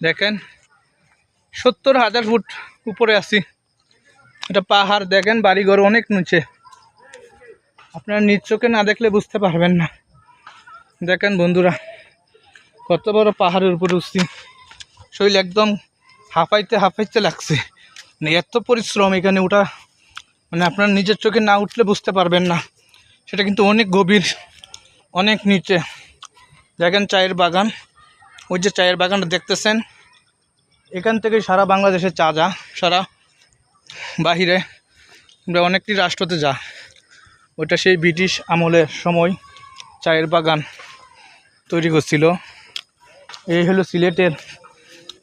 দেখেন, সত্তর হাজার ফুট উপরে আছি। এটা পাহাড়, দেখেন, বাড়িঘর অনেক নিচে। আপনার নিজ চোখে না দেখলে বুঝতে পারবেন না। দেখেন বন্ধুরা, কত বড় পাহাড়ের উপরে উঠছি। শরীর একদম হাঁপাইতে হাঁপাইতে লাগছে। মানে এত পরিশ্রম এখানে ওটা মানে আপনার নিজের চোখে না উঠলে বুঝতে পারবেন না। সেটা কিন্তু অনেক গভীর। অনেক নিচে। দেখেন চায়ের বাগান। ওই যে চায়ের বাগানটা দেখতেছেন? এখান থেকে সারা বাংলাদেশে চা যা, সারা বাহিরে। আমরা অনেকটি রাষ্ট্রতে যা। ওইটা সেই ব্রিটিশ আমলের সময় চায়ের বাগান তৈরি করছিল। এই হলো সিলেটের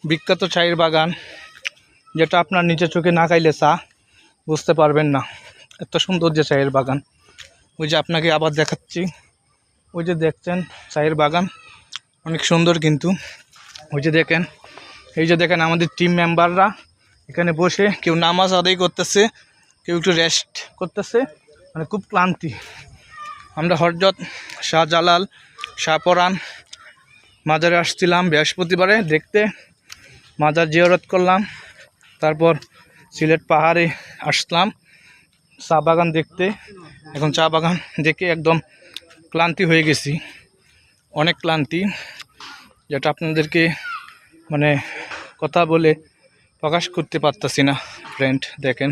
বিখ্যাত চায়ের বাগান, যেটা আপনার নিচে চোখে না খাইলে চা, বুঝতে পারবেন না। এত সুন্দর যে চায়ের বাগান। ওই যে আপনাকে আবার দেখাচ্ছি। ওই যে দেখছেন, চায়ের বাগান। অনেক সুন্দর কিন্তু। ওই যে দেখেন, এই যে দেখেন আমাদের টিম মেম্বাররা এখানে বসে, কেউ নামাজ আদায় করতেছে, কেউ একটু রেস্ট করতেছে। মানে খুব ক্লান্তি। আমরা হরজত শাহজালাল শাহপরান মাজারে আসছিলাম বৃহস্পতিবারে দেখতে। মাজার জিয়ারত করলাম, তারপর সিলেট পাহাড়ে আসলাম। চা বাগান দেখতে। এখন চা বাগান দেখে একদম ক্লান্তি হয়ে গেছি, অনেক ক্লান্তি, যেটা আপনাদেরকে মানে কথা বলে প্রকাশ করতে পারতাছি না ফ্রেন্ড দেখেন।